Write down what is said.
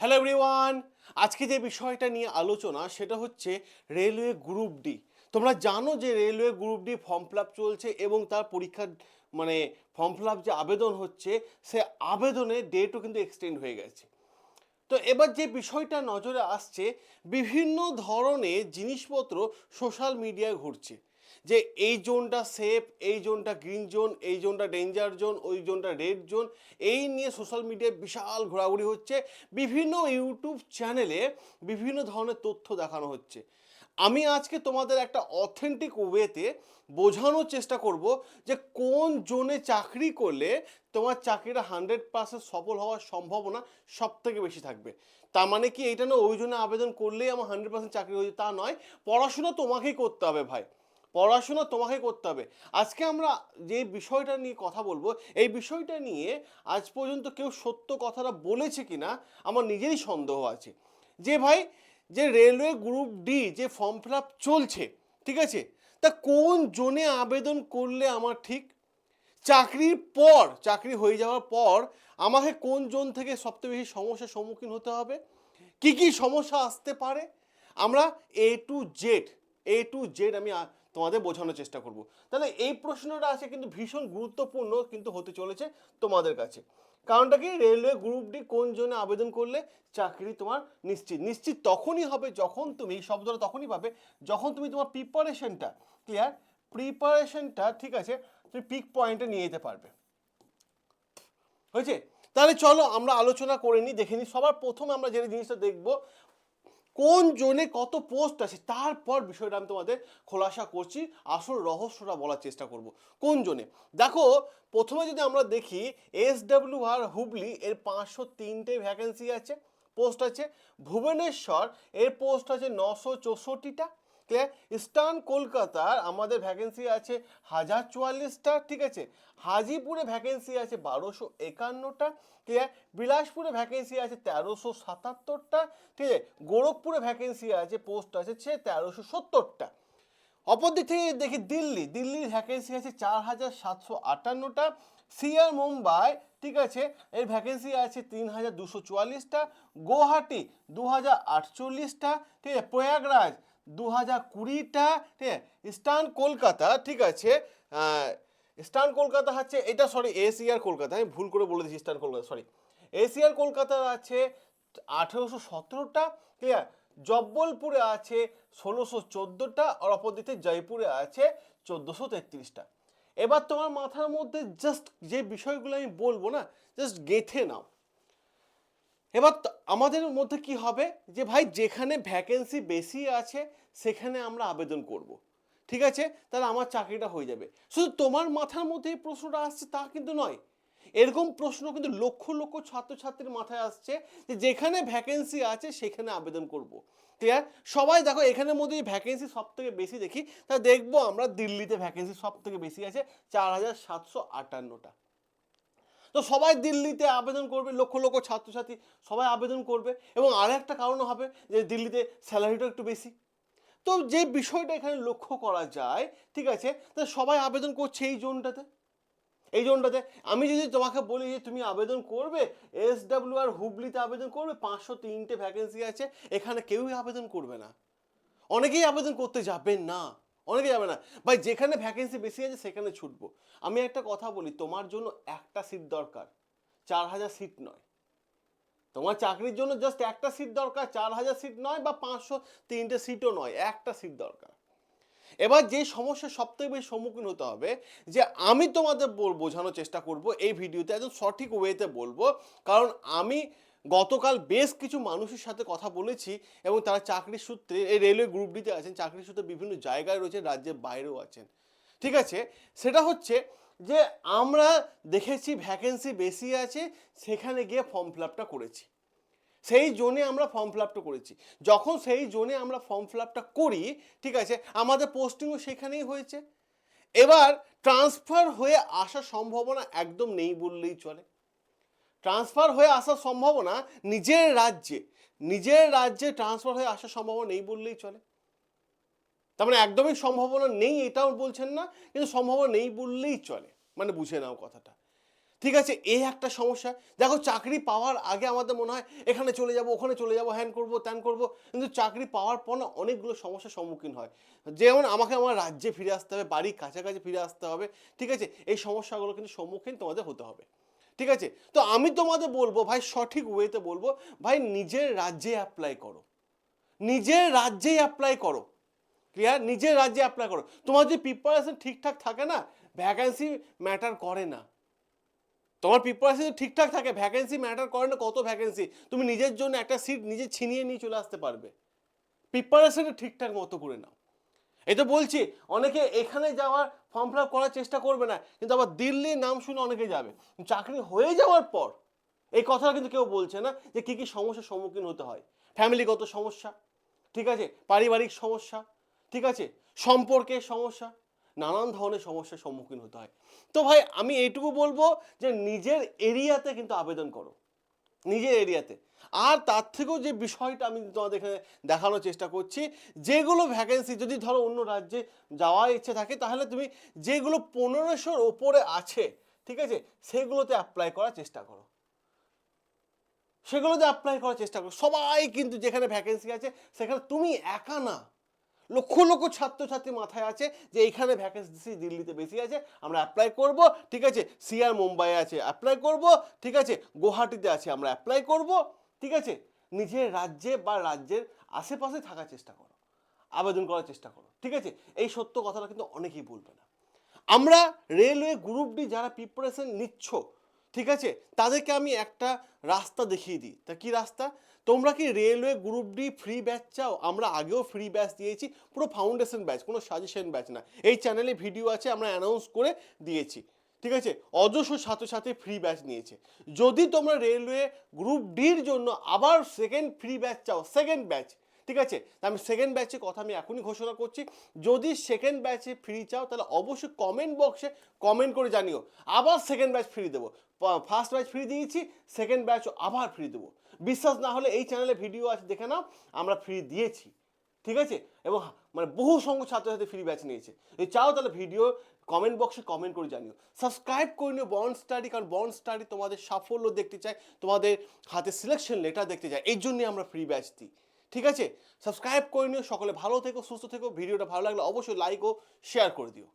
Hello everyone আজকে যে বিষয়টা নিয়ে আলোচনা, সেটা হচ্ছে রেলওয়ে গ্রুপ ডি তোমরা জানো যে railway group D form fill চলছে এবং তার পরীক্ষার মানে ফর্ম ফিল যে আবেদন হচ্ছে, সে আবেদনের ডেটও কিন্তু এক্সটেন্ড হয়ে গেছে। তো এবার যে বিষয়টা নজরে আসছে, বিভিন্ন ধরনের জিনিসপত্র সোশ্যাল মিডিয়ায় ঘুরছে। যে এই জোনটা সেফ এই জোনটা গ্রিন জোন এই জোনটা ডেঞ্জার জোন ওই জোনটা রেড জোন এই নিয়ে সোশ্যাল মিডিয়ায় বিশাল ঘোরাঘুরি হচ্ছে। বিভিন্ন ইউটিউব চ্যানেলে বিভিন্ন ধরনের তথ্য দেখানো হচ্ছে। আমি আজকে তোমাদের একটা অথেন্টিক ওয়েতে বোঝানোর চেষ্টা করব যে কোন জোনে চাকরি করলে তোমার চাকরিটা হান্ড্রেড পার্সেন্ট সফল হওয়ার সম্ভাবনা সব থেকে বেশি থাকবে। তার মানে কি এইটা না ওই জন্য আবেদন করলেই আমার হান্ড্রেড পার্সেন্ট চাকরি হয়ে তা নয়, পড়াশোনা তোমাকেই করতে হবে ভাই। পড়াশোনা তোমাকে করতে হবে। আজকে আমরা যে বিষয়টা নিয়ে কথা বলব, এই বিষয়টা নিয়ে আজ পর্যন্ত কেউ সত্য কথাটা বলেছে কিনা আমার নিজেরই সন্দেহ আছে। যে ভাই, যে রেলওয়ে গ্রুপ ডি যে ফর্ম ফিল চলছে, ঠিক আছে? তা কোন জোনে আবেদন করলে আমার ঠিক? চাকরির পর, চাকরি হয়ে যাওয়ার পর আমাকে কোন জোন থেকে সবচেয়ে বেশি সমস্যার সম্মুখীন হতে হবে? কি কি সমস্যা আসতে পারে? আমরা A to Z A to Z আমি তোমাদের বোঝানোর চেষ্টা করব। তাহলে এই প্রশ্নটা আছে কিন্তু ভীষণ গুরুত্বপূর্ণ কিন্তু হতে চলেছে তোমাদের কাছে। কারণটা কি? রেলওয়ে গ্রুপ ডি কোন জন্য আবেদন করলে চাকরি তোমার নিশ্চিত? নিশ্চিত তখনই হবে যখন তুমি, এই শব্দটা তখনই পাবে যখন তুমি তোমার প্রিপারেশনটা ক্লিয়ার প্রিপারেশনটা ঠিক আছে, তুমি পিক পয়েন্টে নিয়ে যেতে পারবে। হয়েছে? তাহলে চলো আমরা আলোচনা করে নিই, দেখে নিই। সবার প্রথমে আমরা যে জিনিসটা দেখব কোন জোনে কত পোস্ট আছে, তারপর বিষয়টা আমি তোমাদের খোলাসা করছি, আসল রহস্যটা বলার চেষ্টা করব। কোন জোনে? দেখো, প্রথমে যদি আমরা দেখি এস ডাব্লিউ আর হুবলি এর পাঁচশো তিনটে ভ্যাকেন্সি আছে পোস্ট আছে। ভুবনেশ্বর এর পোস্ট আছে নশো চৌষট্টিটা। ক্লিয়ার ইস্টার্ন কলকাতার, আমাদের ভ্যাকেন্সি আছে হাজার চুয়াল্লিশটা ঠিক আছে? হাজিপুরে ভ্যাকেন্সি আছে বারোশো একান্নটা ক্লিয়ার বিলাসপুরে ভ্যাকেন্সি আছে তেরোশো সাতাত্তরটা, ঠিক আছে? গোরখপুরে ভ্যাকেন্সি আছে পোস্ট আছে সে তেরোশো সত্তরটা। অপর দিক থেকে দেখি দিল্লি, দিল্লির ভ্যাকেন্সি আছে চার হাজার সাতশো আটান্নটা সিআর মুম্বাই, ঠিক আছে? এর ভ্যাকেন্সি আছে তিন হাজার দুশো চুয়াল্লিশটা গুয়াহাটি দু হাজার আটচল্লিশটা ঠিক আছে? প্রয়াগরাজ দু হাজার কুড়িটা, ঠিক ইস্টার্ন কলকাতা, ঠিক আছে? ইস্টার্ন কলকাতা হচ্ছে, এটা সরি এসিআর কলকাতা, আমি ভুল করে বলে দিচ্ছি ইস্টার্ন কলকাতা সরি এসিআর কলকাতার আছে আঠেরোশো সতেরোটা ক্লিয়ার জব্বলপুরে আছে ষোলোশো চোদ্দোটা, আর অপরদিকে জয়পুরে আছে চোদ্দোশো তেত্রিশটা। এবার তোমার মাথার মধ্যে জাস্ট যে বিষয়গুলো আমি বলব না জাস্ট গেথে নাও। এবার আমাদের মধ্যে কি হবে? যে ভাই, যেখানে ভ্যাকেন্সি বেশি আছে, সেখানে আমরা আবেদন করব। ঠিক আছে? তাহলে আমার চাকরিটা হয়ে যাবে। শুধু তোমার মাথার মধ্যে এই প্রশ্নটা আসছে তা কিন্তু নয়। এরকম প্রশ্ন কিন্তু লক্ষ লক্ষ ছাত্রছাত্রীর মাথায় আসছে যে যেখানে ভ্যাকেন্সি আছে, সেখানে আবেদন করব। ক্লিয়ার সবাই দেখো, এখানের মধ্যে ভ্যাকেন্সি সব থেকে বেশি দেখি। তা দেখব আমরা, দিল্লিতে ভ্যাকেন্সি সব থেকে বেশি আছে, চার হাজার সাতশো আটান্নটা। তো সবাই দিল্লিতে আবেদন করবে, লক্ষ লক্ষ ছাত্রছাত্রী সবাই আবেদন করবে এবং আর একটা কারণ হবে যে দিল্লিতে স্যালারিটা একটু বেশি। তো যে বিষয়টা এখানে লক্ষ্য করা যায়, ঠিক আছে, তা সবাই আবেদন করছে এই জোনটাতে। এই জোনটাতে আমি যদি তোমাকে বলি যে তুমি আবেদন করবে এস ডাব্লিউ আর হুবলিতে আবেদন করবে, পাঁচশো তিনটে ভ্যাকেন্সি আছে, এখানে কেউই আবেদন করবে না। অনেকেই আবেদন করতে যাবেন না। অনেকে যাবে না। ভাই, যেখানে ভ্যাকেন্সি বেশি আছে, সেখানে ছুটবো। আমি একটা কথা বলি, তোমার জন্য একটা সিট দরকার, চার হাজার সিট নয়। তোমার চাকরির জন্য জাস্ট একটা সিট দরকার, চার হাজার সিট নয় বা পাঁচশো, তিনটে সিটও নয়, একটা সিট দরকার। এবার যে সমস্যার সবথেকে বেশি সম্মুখীন হতে হবে, যে আমি তোমাদের বোঝানোর চেষ্টা করব এই ভিডিওতে একদম সঠিক ওয়েতে বলব। কারণ আমি গতকাল বেশ কিছু মানুষের সাথে কথা বলেছি এবং তারা চাকরির সূত্রে, এই রেলওয়ে গ্রুপ ডিতে আছেন, চাকরির সূত্রে বিভিন্ন জায়গায় রয়েছে রাজ্যের বাইরেও আছেন। ঠিক আছে? সেটা হচ্ছে যে আমরা দেখেছি ভ্যাকেন্সি বেশি আছে, সেখানে গিয়ে ফর্ম ফিল আপটা করেছি। সেই জোনে আমরা ফর্ম ফিল আপটা করেছি। যখন সেই জোনে আমরা ফর্ম ফিল আপটা করি, ঠিক আছে, আমাদের পোস্টিংও সেখানেই হয়েছে। এবার ট্রান্সফার হয়ে আসার সম্ভাবনা একদম নেই বললেই চলে। ট্রান্সফার হয়ে আসার সম্ভাবনা নিজের রাজ্যে। নিজের রাজ্যে ট্রান্সফার হয়ে আসার সম্ভাবনা নেই বললেই চলে। তার মানে একদমই সম্ভাবনা নেই এটাও বলছেন না, কিন্তু সম্ভাবনা নেই বললেই চলে। মানে বুঝে নাও কথাটা। ঠিক আছে এই একটা সমস্যা। দেখো, চাকরি পাওয়ার আগে আমাদের মনে হয় এখানে চলে যাব, ওখানে চলে যাব, হ্যান করব, ত্যান করব, কিন্তু চাকরি পাওয়ার পর না অনেকগুলো সমস্যার সম্মুখীন হয়। যেমন আমাকে আমার রাজ্যে ফিরে আসতে হবে, বাড়ির কাছাকাছি ফিরে আসতে হবে, ঠিক আছে? এই সমস্যাগুলো কিন্তু সম্মুখীন তোমাদের হতে হবে। ঠিক আছে? তো আমি তোমাদের বলব, ভাই, সঠিক ওয়েতে বলব, ভাই, নিজের রাজ্যে অ্যাপ্লাই করো। নিজের রাজ্যেই অ্যাপ্লাই করো। ক্লিয়ার নিজের রাজ্যে অ্যাপ্লাই করো। তোমার যদি প্রিপারেশন ঠিকঠাক থাকে না ভ্যাকান্সি ম্যাটার করে না। তোমার প্রিপারেশন ঠিকঠাক থাকে ভ্যাকেন্সি ম্যাটার করে না, কত ভ্যাকেন্সি তুমি নিজের জন্য একটা সিট নিজে ছিনিয়ে নিয়ে চলে আসতে পারবে। প্রিপারেশনটা ঠিকঠাক মতো করে নাও। এই তো বলছি, অনেকে এখানে যাওয়ার ফর্ম ফিল করার চেষ্টা করবে না, কিন্তু আবার দিল্লির নাম শুনে অনেকে যাবে। চাকরি হয়ে যাওয়ার পর এই কথাটা কিন্তু কেউ বলছে না যে কী কী সমস্যার সম্মুখীন হতে হয়। ফ্যামিলিগত সমস্যা, ঠিক আছে? পারিবারিক সমস্যা, ঠিক আছে? সম্পর্কের সমস্যা, নানান ধরনের সমস্যার সম্মুখীন হতে হয়। তো ভাই, আমি এইটুকু বলব যে নিজের এরিয়াতে কিন্তু আবেদন করো। নিজের এরিয়াতে। আর তার থেকেও যে বিষয়টা আমি তোমাদের এখানে দেখানোর চেষ্টা করছি, যেগুলো ভ্যাকেন্সি যদি ধরো অন্য রাজ্যে যাওয়ার ইচ্ছে থাকে, তাহলে তুমি যেগুলো পনেরোশোর ওপরে আছে, ঠিক আছে, সেগুলোতে অ্যাপ্লাই করার চেষ্টা করো। সেগুলোতে অ্যাপ্লাই করার চেষ্টা করো। সবাই কিন্তু যেখানে ভ্যাকেন্সি আছে, সেখানে তুমি একা না। লক্ষ লক্ষ ছাত্রছাত্রী মাথায় আছে যে এইখানে ভ্যাকেন্সি দিল্লিতে বেশি আছে, আমরা অ্যাপ্লাই করব, ঠিক আছে? সিআর মুম্বাইয়ে আছে অ্যাপ্লাই করব, ঠিক আছে? গুয়াহাটিতে আছে, আমরা অ্যাপ্লাই করব, ঠিক আছে? নিজের রাজ্যে বা রাজ্যের আশেপাশে থাকার চেষ্টা করো, আবেদন করার চেষ্টা করো, ঠিক আছে? এই সত্য কথাটা কিন্তু অনেকেই বলবে না। আমরা রেলওয়ে গ্রুপ ডি যারা প্রিপারেশন নিচ্ছ ঠিক আছে? তাদেরকে আমি একটা রাস্তা দেখিয়ে দিই। তা কি রাস্তা? তোমরা কি railway group D free batch চাও? আমরা আগেও ফ্রি ব্যাচ দিয়েছি। পুরো ফাউন্ডেশন ব্যাচ কোনো সাজেশন ব্যাচ না। এই চ্যানেলে ভিডিও আছে, আমরা অ্যানাউন্স করে দিয়েছি। ঠিক আছে? অজস্র ছাত্রছাত্রী ফ্রি ব্যাচ নিয়েছে। যদি তোমরা রেলওয়ে গ্রুপ ডির জন্য আবার সেকেন্ড ফ্রি ব্যাচ চাও সেকেন্ড ব্যাচ ঠিক আছে? আমি সেকেন্ড ব্যাচের কথা আমি এখনই ঘোষণা করছি। যদি সেকেন্ড ব্যাচে ফ্রি চাও, তাহলে অবশ্যই কমেন্ট বক্সে কমেন্ট করে জানিও। আবার সেকেন্ড ব্যাচ ফ্রি দেবো। ফার্স্ট ব্যাচ ফ্রি দিয়েছি সেকেন্ড ব্যাচ আবার ফ্রি দেবো। বিশ্বাস না হলে এই চ্যানেলে ভিডিও আছে, দেখে নাও, আমরা ফ্রি দিয়েছি। ঠিক আছে? এবং মানে বহু সংখ্যক ছাত্রছাত্রী ফ্রি ব্যাচ নিয়েছে। যদি চাও, তাহলে ভিডিও কমেন্ট বক্সে কমেন্ট করে জানিও। সাবস্ক্রাইব করে নিও বন্ড স্টাডি কারণ বন্ড স্টাডি তোমাদের সাফল্য দেখতে চাই তোমাদের হাতে সিলেকশন লেটার দেখতে চাই এই জন্যই আমরা ফ্রি ব্যাচ দিই। ঠিক আছে? সাবস্ক্রাইব করে নিও সকলে। ভালো থেকো, সুস্থ থেকো। ভিডিওটা ভালো লাগলে অবশ্যই লাইক ও শেয়ার করে দিও।